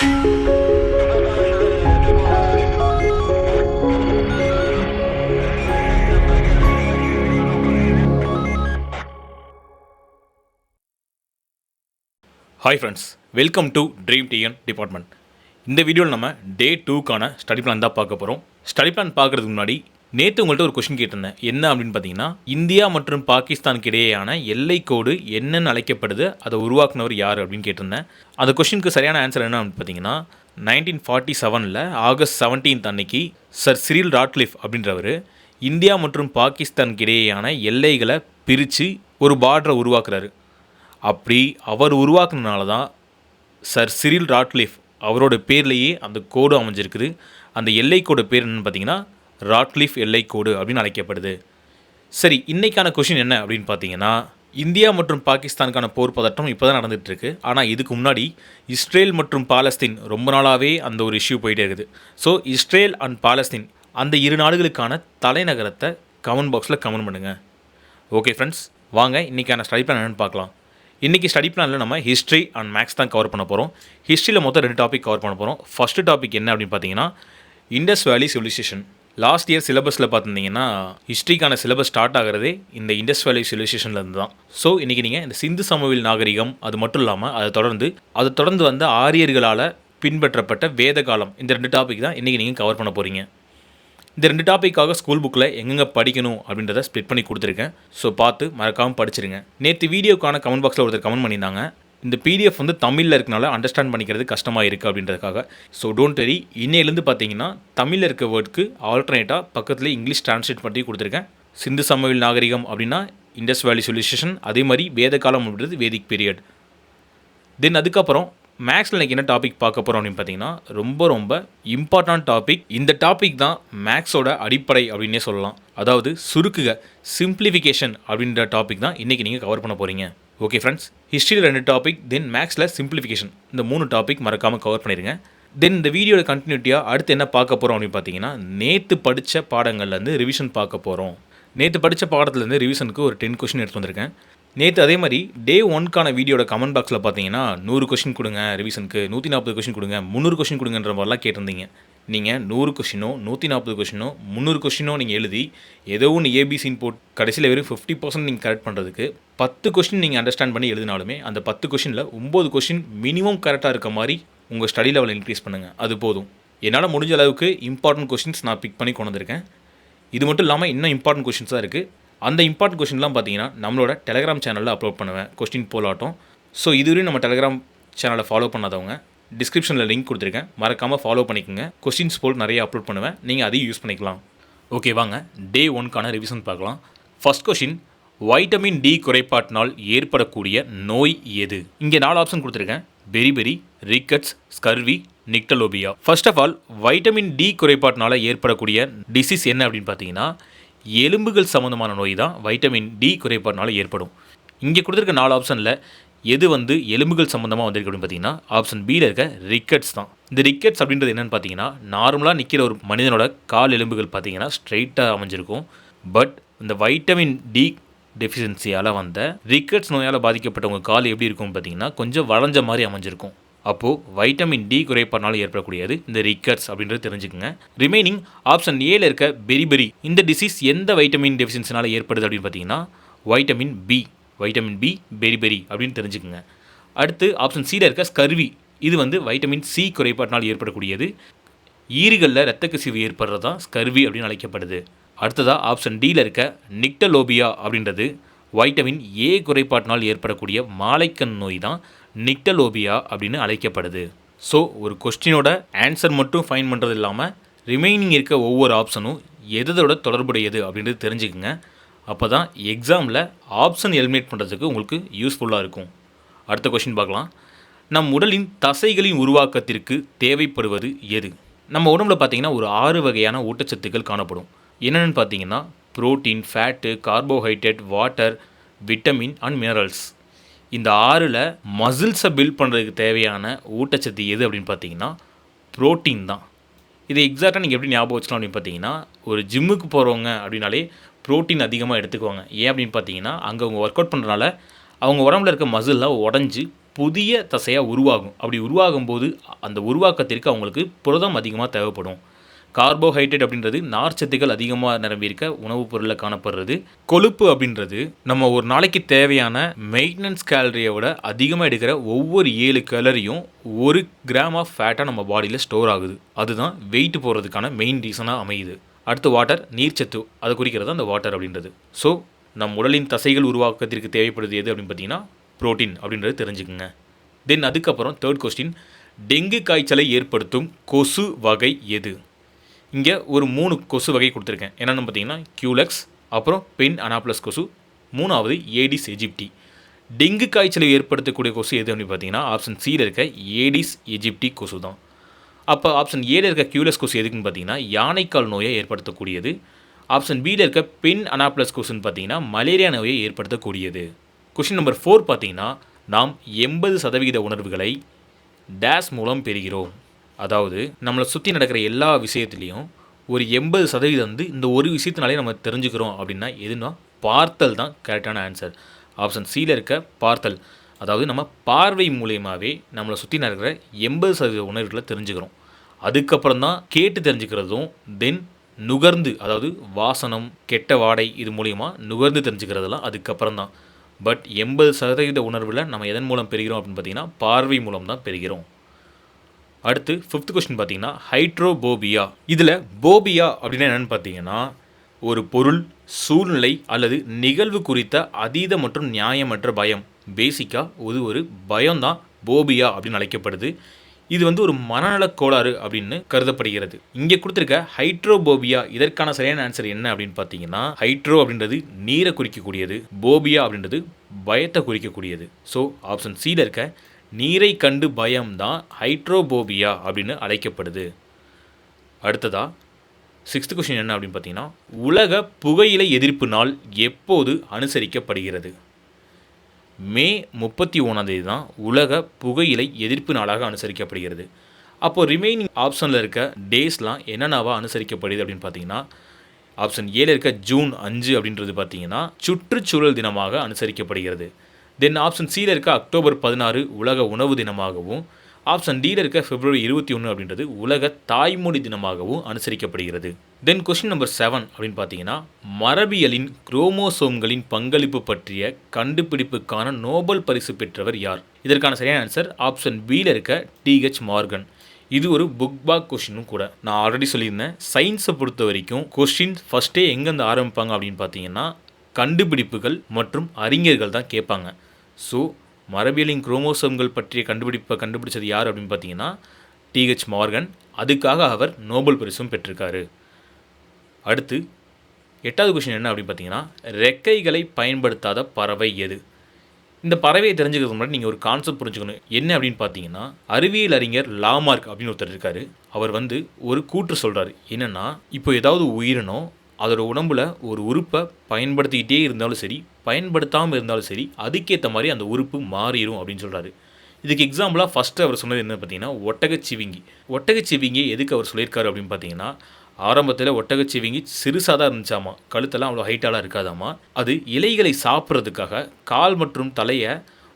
Hi friends welcome to dream TN department இந்த வீடியோவில் நம்ம டே டூக்கான ஸ்டடி பிளான் தான் பார்க்க போகிறோம் ஸ்டடி பிளான் பார்க்குறதுக்கு முன்னாடி நேற்று உங்கள்கிட்ட ஒரு கொஷின் கேட்டிருந்தேன். என்ன அப்படின்னு பார்த்தீங்கன்னா இந்தியா மற்றும் பாகிஸ்தானுக்கு இடையேயான எல்லை கோடு என்னென்னு அழைக்கப்படுது அதை உருவாக்குனவர் யார் அப்படின்னு கேட்டிருந்தேன். அந்த கொஷினுக்கு சரியான ஆன்சர் என்ன அப்படின்னு பார்த்தீங்கன்னா நைன்டீன் ஃபார்ட்டி செவனில் ஆகஸ்ட் செவன்டீன்த் அன்னைக்கு சர் சிரில் ராட்லிஃப் அப்படின்றவர் இந்தியா மற்றும் பாகிஸ்தானுக்கு இடையேயான எல்லைகளை பிரித்து ஒரு பார்டரை உருவாக்குறாரு. அப்படி அவர் உருவாக்குனனால தான் சர் சிரில் ராட்லிஃப் அவரோட பேர்லேயே அந்த கோடு அமைஞ்சிருக்குது. அந்த எல்லைக்கோடு பேர் என்னென்னு பார்த்தீங்கன்னா ராட்லிஃப் எல்லைக்கோடு அப்படின்னு அழைக்கப்படுது. சரி இன்றைக்கான கொஷின் என்ன அப்படின்னு பார்த்தீங்கன்னா இந்தியா மற்றும் பாகிஸ்தானுக்கான போர் பதட்டம் இப்போ தான் நடந்துகிட்ருக்கு ஆனால் இதுக்கு முன்னாடி இஸ்ரேல் மற்றும் பாலஸ்தீன் ரொம்ப நாளாகவே அந்த ஒரு இஷ்யூ போயிட்டே இருக்குது. ஸோ இஸ்ரேல் அண்ட் பாலஸ்தீன் அந்த இரு நாடுகளுக்கான தலைநகரத்தை கமெண்ட் பாக்ஸில் கமெண்ட் பண்ணுங்கள் ஓகே ஃப்ரெண்ட்ஸ் வாங்க இன்றைக்கான ஸ்டடி பிளான் என்னென்னு பார்க்கலாம். இன்றைக்கி ஸ்டடி பிளானில் நம்ம ஹிஸ்ட்ரி அண்ட் மேக்ஸ் தான் கவர் பண்ண போகிறோம் ஹிஸ்ட்ரியில் மொத்தம் ரெண்டு டாபிக் கவர் பண்ண போகிறோம் ஃபஸ்ட்டு டாபிக் என்ன அப்படின்னு பார்த்தீங்கன்னா இண்டஸ் வேலி சிவிலைசேஷன் லாஸ்ட் இயர் சிலபஸில் பார்த்துருந்தீங்கன்னா ஹிஸ்ட்ரிக்கான சிலபஸ் ஸ்டார்ட் ஆகிறதே இந்த இண்டஸ் வேலி சிவிலைசேஷன்லேருந்து தான் ஸோ இன்றைக்கி நீங்கள் இந்த சிந்து சமவெளி நாகரிகம் அது மட்டும் இல்லாமல் அதை தொடர்ந்து அதை தொடர்ந்து வந்த ஆரியர்களால் பின்பற்றப்பட்ட வேத காலம் இந்த ரெண்டு டாபிக் தான் இன்றைக்கி நீங்கள் கவர் பண்ண போகிறீங்க இந்த ரெண்டு டாப்பிக்காக ஸ்கூல் புக்கில் எங்கெங்கே படிக்கணும் அப்படின்றத ஸ்ப்ளிட் பண்ணி கொடுத்துருக்கேன். ஸோ பார்த்து மறக்காமல் படிச்சிருங்க. நேற்று வீடியோக்கான கமெண்ட் பாக்ஸில் ஒருத்தர் கமெண்ட் பண்ணியிருந்தாங்க. இந்த பிடிஎஃப் வந்து தமிழில் இருக்கனால அண்டர்ஸ்டாண்ட் பண்ணிக்கிறது கஷ்டமாக இருக்குது அப்படின்றதுக்காக. ஸோ டோன்ட் வெரி இன்னையிலேருந்து பார்த்தீங்கன்னா தமிழில் இருக்க வேர்டுக்கு ஆல்டர்னேட்டாக பக்கத்தில் இங்கிலீஷ் டிரான்ஸ்லேட் பண்ணி கொடுத்துருக்கேன். சிந்து சமவெளி நாகரிகம் அப்படின்னா இண்டஸ் வேலி சிவிலைசேஷன் அதே மாதிரி வேத காலம் அப்படின்றது வேதிக் பீரியட் தென் அதுக்கப்புறம் மேக்ஸில் எனக்கு என்ன டாபிக் பார்க்க போகிறோம் அப்படின்னு பார்த்தீங்கன்னா ரொம்ப ரொம்ப இம்பார்ட்டன்ட் டாபிக் இந்த டாபிக் தான் மேக்ஸோட அடிப்படை அப்படின்னே சொல்லலாம். அதாவது சுருக்குக சிம்பிளிஃபிகேஷன் அப்படின்ற டாபிக் தான் இன்றைக்கி நீங்கள் கவர் பண்ண போகிறீங்க ஓகே ஃப்ரெண்ட்ஸ் ஹிஸ்ட்ரியில் ரெண்டு டாபிக் தென் மேக்ஸில் சிம்பிளிஃபிகேஷன் இந்த மூணு டாபிக் மறக்காமல் கவர் பண்ணிடுங்க தென் இந்த வீடியோட கண்டினியூட்டியாக அடுத்து என்ன பார்க்க போகிறோம் அப்படின்னு பார்த்தீங்கன்னா நேற்று படித்த பாடங்கள்லேருந்து ரிவிஷன் பார்க்க போகிறோம் நேற்று படித்த பாடத்துலேருந்து ரிவிஷனுக்கு ஒரு டென் கொஷின் எடுத்து வந்திருக்கேன். நேற்று அதே மாதிரி டே ஒன்க்கான வீடியோட கமெண்ட் பாக்ஸில் பார்த்தீங்கன்னா நூறு கொஷின் கொடுங்க ரிவிஷனுக்கு நூற்றி நாற்பது கொஷின் கொடுங்க முந்நூறு கொஷின் கொடுங்கன்ற மாதிரிலாம் கேட்டிருந்தீங்க. நீங்கள் நூறு கொஷினோ நூற்றி நாற்பது கொஷினோ முந்நூறு கொஷினோ நீங்கள் எழுதி ஏதோ ஒன்று ஏபிசின்னு போட்டு கடைசியில் வெறும் ஃபிஃப்டி பர்சன்ட் நீங்கள் கரெக்ட் பண்ணுறதுக்கு பத்து கொஷின் நீங்கள் அண்டர்ஸ்டாண்ட் பண்ணி எழுதினாலுமே அந்த பத்து கொஷினில் ஒம்பது கொஷின் மினிமம் கரெக்டாக இருக்க மாதிரி உங்கள் ஸ்டடி லெவல் இன்க்ரீஸ் பண்ணுங்கள் அது போதும். என்னால் முடிஞ்ச அளவுக்கு இம்பார்ட்டன்ட் கொஷின்ஸ் நான் பிக் பண்ணி கொண்டு வந்திருக்கேன். இது மட்டும் இல்லாமல் இன்னும் இம்பார்ட்டன்ட் கொஷின்ஸாக இருக்குது அந்த இம்பார்ட்டன்ட் கொஷின்லாம் பார்த்தீங்கன்னா நம்மளோட டெலகிராம் சேனலில் அப்லோட் பண்ணுவேன் கொஸ்டின் போலாட்டம். ஸோ இதுவரையும் நம்ம டெலகிராம் சேனலை ஃபாலோ பண்ணாதவங்க டிஸ்கிரிப்ஷனில் லிங்க் கொடுத்துருக்கேன். மறக்காமல் ஃபாலோ பண்ணிக்கோங்க. கொஸ்டின்ஸ் போல் நிறைய அப்லோட் பண்ணுவேன். நீங்கள் அதையும் யூஸ் பண்ணிக்கலாம். ஓகே வாங்க. டே ஒன்க்கான ரிவிஷன் பார்க்கலாம். ஃபர்ஸ்ட் கொஷின் வைட்டமின் டி குறைபாட்டினால் ஏற்படக்கூடிய நோய் எது? இங்கே நாலு ஆப்ஷன் கொடுத்துருக்கேன். Beriberi rickets scurvy nyctalopia first of all vitamin D குறைபாட்டினால் ஏற்படக்கூடிய டிசீஸ் என்ன அப்படின்னு பார்த்தீங்கன்னா எலும்புகள் சம்மந்தமான நோய் தான் வைட்டமின் டி குறைபாட்டினால் ஏற்படும். இங்கே கொடுத்துருக்க நாலு ஆப்ஷனில் எது வந்து எலும்புகள் சம்மந்தமாக வந்திருக்கு அப்படின்னு பார்த்தீங்கன்னா ஆப்ஷன் பியில் இருக்க ரிக்கெட்ஸ் தான். இந்த ரிக்கெட்ஸ் அப்படின்றது என்னென்னு பார்த்தீங்கன்னா நார்மலாக நிற்கிற ஒரு மனிதனோட கால் எலும்புகள் பார்த்தீங்கன்னா ஸ்ட்ரைட்டாக அமைஞ்சிருக்கும். பட் இந்த வைட்டமின் டி டெஃபிஷியன்சியால் வந்த ரிக்கெட்ஸ் நோயால் பாதிக்கப்பட்டவங்க கால் எப்படி இருக்கும்னு பார்த்தீங்கன்னா கொஞ்சம் வளைஞ்ச மாதிரி அமைஞ்சிருக்கும். அப்போது வைட்டமின் டி குறைபாடுனால ஏற்படக்கூடியது இந்த ரிக்கர்ஸ் அப்படின்றது தெரிஞ்சுக்கோங்க. ரிமைனிங் ஆப்ஷன் ஏல இருக்க பெரிபெரி இந்த டிசீஸ் எந்த வைட்டமின் டெஃபிஷியன்சினால் ஏற்படுது அப்படின்னு பார்த்தீங்கன்னா vitamin B vitamin B beriberi அப்படின்னு தெரிஞ்சுக்குங்க. அடுத்து ஆப்ஷன் சியில் இருக்க ஸ்கர்வி இது வந்து வைட்டமின் சி குறைபாட்டினால் ஏற்படக்கூடியது. ஈறுகளில் இரத்த கசிவு ஏற்படுறது தான் ஸ்கர்வி அப்படின்னு அழைக்கப்படுது. அடுத்ததாக ஆப்ஷன் டியில் இருக்க நிக்டலோபியா அப்படின்றது. வைட்டமின் ஏ குறைபாட்டினால் ஏற்படக்கூடிய மாலைக்கண் நோய் தான் நிக்டலோபியா அப்படின்னு அழைக்கப்படுது. ஸோ ஒரு கொஸ்டினோட ஆன்சர் மட்டும் ஃபைன் பண்ணுறது இல்லாமல் ரிமைனிங் இருக்க ஒவ்வொரு ஆப்ஷனும் எதோட தொடர்புடையது அப்படின்றது தெரிஞ்சுக்குங்க. அப்போ தான் எக்ஸாமில் ஆப்ஷன் எலிமினேட் பண்ணுறதுக்கு உங்களுக்கு யூஸ்ஃபுல்லாக இருக்கும். அடுத்த கொஷின் பார்க்கலாம். நம் உடலின் தசைகளின் உருவாக்கத்திற்கு தேவைப்படுவது எது? நம்ம உடம்புல பார்த்தீங்கன்னா ஒரு ஆறு வகையான ஊட்டச்சத்துக்கள் காணப்படும். என்னென்னு பார்த்தீங்கன்னா protein fat carbohydrate water vitamin and minerals இந்த ஆறில் மசில்ஸை பில்ட் பண்ணுறதுக்கு தேவையான ஊட்டச்சத்து எது அப்படின்னு பார்த்தீங்கன்னா ப்ரோட்டீன் தான். இது எக்ஸாக்டாக நீங்கள் எப்படி ஞாபகம் வச்சுக்கலாம் அப்படின்னு பார்த்தீங்கன்னா ஒரு ஜிம்முக்கு போகிறவங்க அப்படின்னாலே ப்ரோட்டீன் அதிகமாக எடுத்துக்குவாங்க ஏன் அப்படின்னு பார்த்தீங்கன்னா அங்கே அவங்க ஒர்க் அவுட் பண்ணுறனால அவங்க உடம்புல இருக்க மசில்லாம் உடஞ்சி புதிய தசையாக உருவாகும். அப்படி உருவாகும் போது அந்த உருவாக்கத்திற்கு அவங்களுக்கு புரதம் அதிகமாக தேவைப்படும். கார்போஹைட்ரேட் அப்படின்றது நார்ச்சத்துக்கள் அதிகமாக நிரம்பியிருக்க உணவுப் பொருளில் காணப்படுறது. கொழுப்பு அப்படின்றது நம்ம ஒரு நாளைக்கு தேவையான மெயின்டெனன்ஸ் கேலரியை விட அதிகமாக எடுக்கிற ஒவ்வொரு ஏழு கேலரியும் ஒரு கிராம் ஆஃப் ஃபேட்டாக நம்ம பாடியில் ஸ்டோர் ஆகுது. அதுதான் வெயிட் போகிறதுக்கான மெயின் ரீசனாக அமையுது. அடுத்து வாட்டர் நீர்ச்சத்து அதை குறிக்கிறது அந்த வாட்டர் அப்படின்றது. ஸோ நம் உடலின் தசைகள் உருவாக்கத்திற்கு தேவைப்படுது எது அப்படின்னு பார்த்தீங்கன்னா புரோட்டீன் அப்படின்றது தெரிஞ்சுக்குங்க. தென் அதுக்கப்புறம் தேர்ட் கொஸ்டின் டெங்கு காய்ச்சலை ஏற்படுத்தும் கொசு வகை எது? இங்கே ஒரு மூணு கொசு வகை கொடுத்துருக்கேன். என்னென்னு பார்த்தீங்கன்னா கியூலெக்ஸ் அப்புறம் பென் அனாப்ளஸ் கொசு மூணாவது ஏடிஸ் எஜிப்டி டெங்கு காய்ச்சலை ஏற்படுத்தக்கூடிய கொசு எது அப்படின்னு பார்த்தீங்கன்னா ஆப்ஷன் சியில் இருக்க ஏடிஸ் எஜிப்டி கொசு தான் அப்போ ஆப்ஷன் ஏல இருக்க கியூலஸ் கொசு எதுக்குன்னு பார்த்தீங்கன்னா யானைக்கால் நோயை ஏற்படுத்தக்கூடியது. ஆப்ஷன் பியில் இருக்க பென் அனாப்ளஸ் கொசுன்னு பார்த்தீங்கன்னா மலேரியா நோயை ஏற்படுத்தக்கூடியது. கொஷின் நம்பர் ஃபோர் பார்த்தீங்கன்னா நாம் எண்பது சதவிகித உணர்வுகளை டேஸ் மூலம் பெறுகிறோம். அதாவது நம்மளை சுற்றி நடக்கிற எல்லா விஷயத்துலேயும் ஒரு எண்பது சதவீதம் வந்து இந்த ஒரு விஷயத்தினாலே நம்ம தெரிஞ்சுக்கிறோம் அப்படின்னா எதுனா பார்த்தல் தான் கரெக்டான ஆன்சர் ஆப்ஷன் சியில் இருக்க பார்த்தல். அதாவது நம்ம பார்வை மூலியமாகவே நம்மளை சுற்றி நடக்கிற எண்பது சதவீத உணர்வுகளை தெரிஞ்சுக்கிறோம். அதுக்கப்புறம் தான் கேட்டு தெரிஞ்சுக்கிறதும் தென் நுகர்ந்து அதாவது வாசனம் கெட்ட வாடை இது மூலிமா நுகர்ந்து தெரிஞ்சுக்கிறதெல்லாம் அதுக்கப்புறம் தான் பட் எண்பது சதவீத உணர்வில் நம்ம எதன் மூலம் பெறுகிறோம் அப்படின்னு பார்த்தீங்கன்னா பார்வை மூலம் தான் பெறுகிறோம். அடுத்து ஃபிஃப்த் கொஸ்டின் பார்த்தீங்கன்னா ஹைட்ரோபோபியா இதில் போபியா அப்படின்னா என்னென்னு பார்த்தீங்கன்னா ஒரு பொருள் சூழ்நிலை அல்லது நிகழ்வு குறித்த அதீத மற்றும் நியாயமற்ற பயம். பேசிக்காக இது ஒரு பயம்தான் போபியா அப்படின்னு அழைக்கப்படுது. இது வந்து ஒரு மனநலக் கோளாறு அப்படின்னு கருதப்படுகிறது. இங்கே கொடுத்துருக்க ஹைட்ரோபோபியா இதற்கான சரியான ஆன்சர் என்ன அப்படின்னு பார்த்தீங்கன்னா ஹைட்ரோ அப்படின்றது நீரை குறிக்கக்கூடியது போபியா அப்படின்றது பயத்தை குறிக்கக்கூடியது. ஸோ ஆப்ஷன் சியில் இருக்க நீரை கண்டு பயம்தான் ஹைட்ரோபோபியா அப்படின்னு அழைக்கப்படுது. அடுத்ததா சிக்ஸ்த் கொஷின் என்ன அப்படின்னு பார்த்தீங்கன்னா உலக புகையிலை எதிர்ப்பு நாள் எப்போது அனுசரிக்கப்படுகிறது? மே முப்பத்தி ஒன்றாந்தேதி தான் உலக புகையிலை எதிர்ப்பு நாளாக அனுசரிக்கப்படுகிறது. அப்போது ரிமைனிங் ஆப்ஷனில் இருக்க டேஸ்லாம் என்னென்னவா அனுசரிக்கப்படுது அப்படின்னு பார்த்தீங்கன்னா ஆப்ஷன் ஏழு இருக்க ஜூன் அஞ்சு அப்படின்றது பார்த்தீங்கன்னா சுற்றுச்சூழல் தினமாக அனுசரிக்கப்படுகிறது. தென் ஆப்ஷன் சியில் இருக்க அக்டோபர் பதினாறு உலக உணவு தினமாகவும் ஆப்ஷன் டியில் இருக்க பிப்ரவரி இருபத்தி ஒன்று அப்படின்றது உலக தாய்மொழி தினமாகவும் அனுசரிக்கப்படுகிறது. தென் கொஸ்டின் நம்பர் செவன் அப்படின்னு பார்த்தீங்கன்னா மரபியலின் குரோமோசோம்களின் பங்களிப்பு பற்றிய கண்டுபிடிப்புக்கான நோபல் பரிசு பெற்றவர் யார்? இதற்கான சரியான ஆன்சர் ஆப்ஷன் பியில் இருக்க டிஹெச் மார்கன். இது ஒரு புக் பாக் கொஷினும் கூட. நான் ஆல்ரெடி சொல்லியிருந்தேன் சயின்ஸை பொறுத்த வரைக்கும் கொஸ்டின் ஃபஸ்ட்டே எங்கேருந்து ஆரம்பிப்பாங்க அப்படின்னு பார்த்தீங்கன்னா கண்டுபிடிப்புகள் மற்றும் அறிஞர்கள் தான் கேட்பாங்க. ஸோ மரபியலின் குரோமோசோம்கள் பற்றிய கண்டுபிடிப்பை கண்டுபிடிச்சது யார் அப்படின்னு பார்த்தீங்கன்னா டிஹெச் மார்கன். அதுக்காக அவர் நோபல் பரிசும் பெற்றிருக்காரு. அடுத்து எட்டாவது கொஷின் என்ன அப்படின்னு பார்த்தீங்கன்னா ரெக்கைகளை பயன்படுத்தாத பறவை எது? இந்த பறவையை தெரிஞ்சுக்கிறது முன்னாடி நீங்கள் ஒரு கான்செப்ட் புரிஞ்சுக்கணும். என்ன அப்படின்னு பார்த்தீங்கன்னா அறிவியல் அறிஞர் லாமார்க் அப்படின்னு ஒருத்தர் இருக்கார். அவர் வந்து ஒரு கூற்று சொல்கிறார் என்னென்னா இப்போ ஏதாவது உயிரினம் அதோட உடம்புல ஒரு உறுப்பை பயன்படுத்திக்கிட்டே இருந்தாலும் சரி பயன்படுத்தாமல் இருந்தாலும் சரி அதுக்கேற்ற மாதிரி அந்த உறுப்பு மாறிடும் அப்படின்னு சொல்கிறாரு இதுக்கு எக்ஸாம்பிளாக ஃபஸ்ட்டு அவர் சொன்னது என்ன பார்த்தீங்கன்னா ஒட்டகச்சிவிங்கி ஒட்டகச்சிவிங்கி எதுக்கு அவர் சொல்லியிருக்காரு அப்படின்னு பார்த்தீங்கன்னா ஆரம்பத்தில் ஒட்டகச்சிவிங்கி சிறுசாக தான் இருந்துச்சாமா? கழுத்தெல்லாம் அவ்வளோ ஹைட்டாலாம் இருக்காதாமா? அது இலைகளை சாப்பிட்றதுக்காக கால் மற்றும் தலையை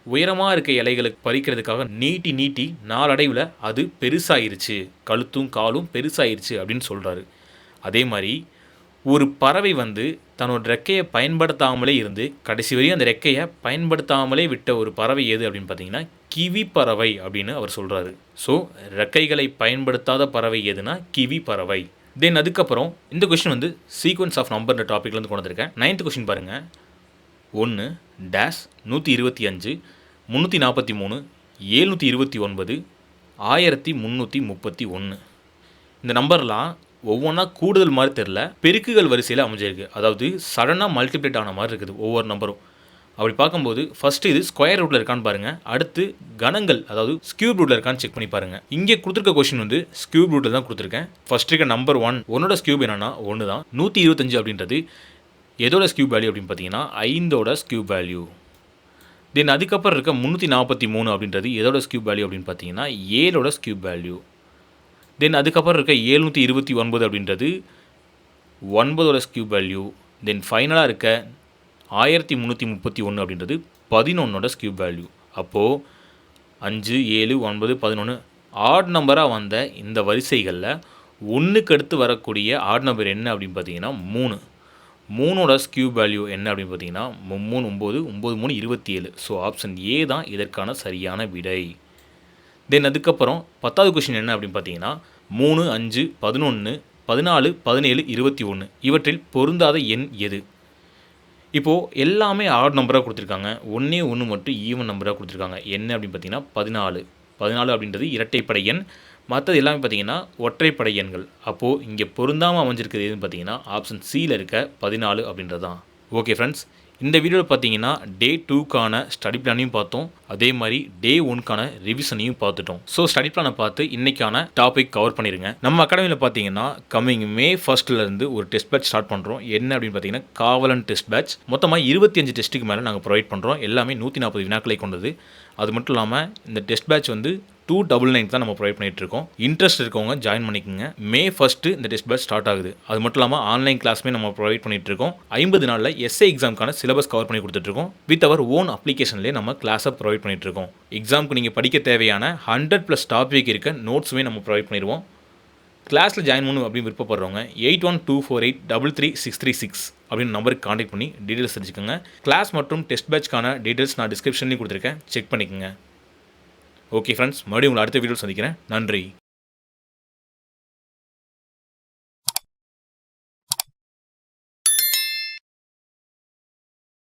உயரமாக இருக்க இலைகளுக்கு பறிக்கிறதுக்காக நீட்டி நீட்டி நாளடைவில் அது பெருசாயிருச்சு. கழுத்தும் காலும் பெருசாயிருச்சு அப்படின்னு சொல்கிறாரு அதே மாதிரி ஒரு பறவை வந்து தன்னோட ரெக்கையை பயன்படுத்தாமலே இருந்து கடைசி வரையும் அந்த ரெக்கையை பயன்படுத்தாமலே விட்ட ஒரு பறவை எது அப்படின்னு பார்த்தீங்கன்னா கிவி பறவை அப்படின்னு அவர் சொல்கிறாரு ஸோ ரெக்கைகளை பயன்படுத்தாத பறவை எதுனா கிவி பறவை. தென் அதுக்கப்புறம் இந்த கொஷின் வந்து சீக்வன்ஸ் ஆஃப் நம்பர்ன்ற டாப்பிக்லேருந்து கொண்டு வந்திருக்கேன். நைன்த் கொஷின் பாருங்கள் ஒன்று டேஷ் நூற்றி இருபத்தி அஞ்சு முந்நூற்றி நாற்பத்தி மூணு ஏழ்நூற்றி இருபத்தி ஒன்பது ஆயிரத்தி முந்நூற்றி முப்பத்தி ஒன்று இந்த நம்பர்லாம் ஒவ்வொன்றா கூடுதல் மாதிரி தெரில பெருக்குகள் வரிசையில் அமைஞ்சிருக்கு. அதாவது சடனாக மல்டிப்ளேட் ஆன மாதிரி இருக்குது ஒவ்வொரு நம்பரும் அப்படி பார்க்கும்போது ஃபஸ்ட்டு இது ஸ்கொயர் ரூட்டில் இருக்கான்னு பாருங்கள் அடுத்து கணங்கள் அதாவது ஸ்கியூப் ரூட்டில் இருக்கான்னு செக் பண்ணி பாருங்கள் இங்கே கொடுத்துருக்க கொஷின் வந்து ஸ்கியூப் ரூட்டில் தான் கொடுத்துருக்கேன். ஃபஸ்ட் இருக்க நம்பர் ஒன் ஒன்னோட ஸ்கியூப் என்னன்னா ஒன்று தான். நூற்றி இருபத்தஞ்சு அப்படின்றது எதோட ஸ்கியூப் வேல்யூ அப்படின்னு பார்த்தீங்கன்னா ஐந்தோட ஸ்கியூப் வேல்யூ தென் அதுக்கப்புறம் இருக்க முந்நூற்றி நாற்பத்தி மூணு அப்படின்றது எதோட ஸ்கியூப் வேல்யூ அப்படின்னு பார்த்தீங்கன்னா ஏழோட ஸ்கியூப் வேல்யூ தென் அதுக்கப்புறம் இருக்க ஏழ்நூற்றி இருபத்தி ஒன்பது அப்படின்றது ஒன்பதோட ஸ்கியூப் வேல்யூ தென் ஃபைனலாக இருக்க ஆயிரத்தி முந்நூற்றி முப்பத்தி ஒன்று அப்படின்றது பதினொன்னோட ஸ்கியூப் வேல்யூ அப்போது அஞ்சு ஏழு ஒன்பது பதினொன்று ஆட் நம்பராக வந்த இந்த வரிசைகளில் ஒன்றுக்கு அடுத்து வரக்கூடிய ஆட் நம்பர் என்ன அப்படின்னு பார்த்தீங்கன்னா மூணு. மூணோட ஸ்கியூ வேல்யூ என்ன அப்படின்னு பார்த்தீங்கன்னா மு- மூணு ஒம்பது ஒம்பது மூணு இருபத்தி ஏழு. ஸோ ஆப்ஷன் ஏ தான் இதற்கான சரியான விடை. தென் அதுக்கப்புறம் பத்தாவது கொஷின் என்ன அப்படின்னு பார்த்தீங்கன்னா மூணு அஞ்சு பதினொன்று பதினாலு பதினேழு இருபத்தி ஒன்று இவற்றில் பொருந்தாத எண் எது? இப்போது எல்லாமே ஆட் நம்பராக கொடுத்துருக்காங்க. ஒன்றே ஒன்று மட்டும் ஈவன் நம்பராக கொடுத்துருக்காங்க. என்ன அப்படின்னு பார்த்தீங்கன்னா பதினாலு. பதினாலு அப்படின்றது இரட்டைப்படை எண். மற்றது எல்லாமே பார்த்தீங்கன்னா ஒற்றைப்படை எண்கள். அப்போது இங்கே பொருந்தாமல் அமைஞ்சிருக்கிறது எதுன்னு பார்த்தீங்கன்னா ஆப்ஷன் சியில் இருக்க பதினாலு அப்படின்றது தான் ஓகே ஃப்ரெண்ட்ஸ் இந்த வீடியோவில் பார்த்தீங்கன்னா டே டூக்கான ஸ்டடி பிளானையும் பார்த்தோம். அதே மாதிரி டே ஒன்க்கான ரிவிஷனையும் பார்த்துட்டோம். ஸோ ஸ்டடி பிளானை பார்த்து இன்னைக்கான டாபிக் கவர் பண்ணிடுங்க நம்ம அகாடமியில் பார்த்தீங்கன்னா கம்மிங் மே ஃபர்ஸ்ட்லேருந்து ஒரு டெஸ்ட் பேட்ச் ஸ்டார்ட் பண்ணுறோம் என்ன அப்படின்னு பார்த்தீங்கன்னா காவலன் டெஸ்ட் பேட்ச் மொத்தமாக இருபத்தஞ்சு டெஸ்ட்டுக்கு மேலே நாங்கள் ப்ரொவைட் பண்ணுறோம் எல்லாமே நூற்றி நாற்பது வினாக்களை கொண்டது. அது மட்டும் இல்லாமல் இந்த டெஸ்ட் பேட்ச் வந்து டூ டபுள் நைன் தான் நம்ம ப்ரொவைட் பண்ணிகிட்டு இருக்கோம் இன்ட்ரெஸ்ட் இருக்கவங்க ஜாயின் பண்ணிக்கோங்க. மே ஃபஸ்ட்டு இந்த டெஸ்ட் பேட்ச் ஸ்டார்ட் ஆகுது. அது மட்டும் இல்லாமல் ஆன்லைன் கிளாஸுமே நம்ம ப்ரொவைட் பண்ணிகிட்டு இருக்கோம் ஐம்பது நாளில் எஸ்ஏ எக்ஸாம்க்கான சிலபஸ் கவர் பண்ணி கொடுத்துட்ருக்கோம் வித் அவர் ஓன் அப்ளிகேஷன்லேயே நம்ம கிளாஸை ப்ரொவைட் பண்ணிட்டு இருக்கோம் எக்ஸாமுக்கு நீங்கள் படிக்க தேவையான ஹண்ட்ரட் ப்ளஸ் டாபிக் இருக்க நோட்ஸுமே நம்ம ப்ரொவைட் பண்ணிடுவோம். கிளாஸில் ஜாயின் பண்ணணும் அப்படின்னு விருப்பப்படுறவங்க eight one two four eight double three six three six அப்படின்னு நம்பருக்கு காண்டாக்ட் பண்ணி டீட்டெயில்ஸ் தெரிஞ்சுக்கோங்க. கிளாஸ் மற்றும் டெஸ்ட் பேட்ச்க்கான டீட்டெயில்ஸ் நான் டிஸ்கிரிப்ஷன்லேயும் கொடுத்துருக்கேன். செக் பண்ணிக்கோங்க. ஓகே ஃப்ரெண்ட்ஸ் மறுபடியும் உங்களை அடுத்த வீடியோ சந்திக்கிறேன். நன்றி.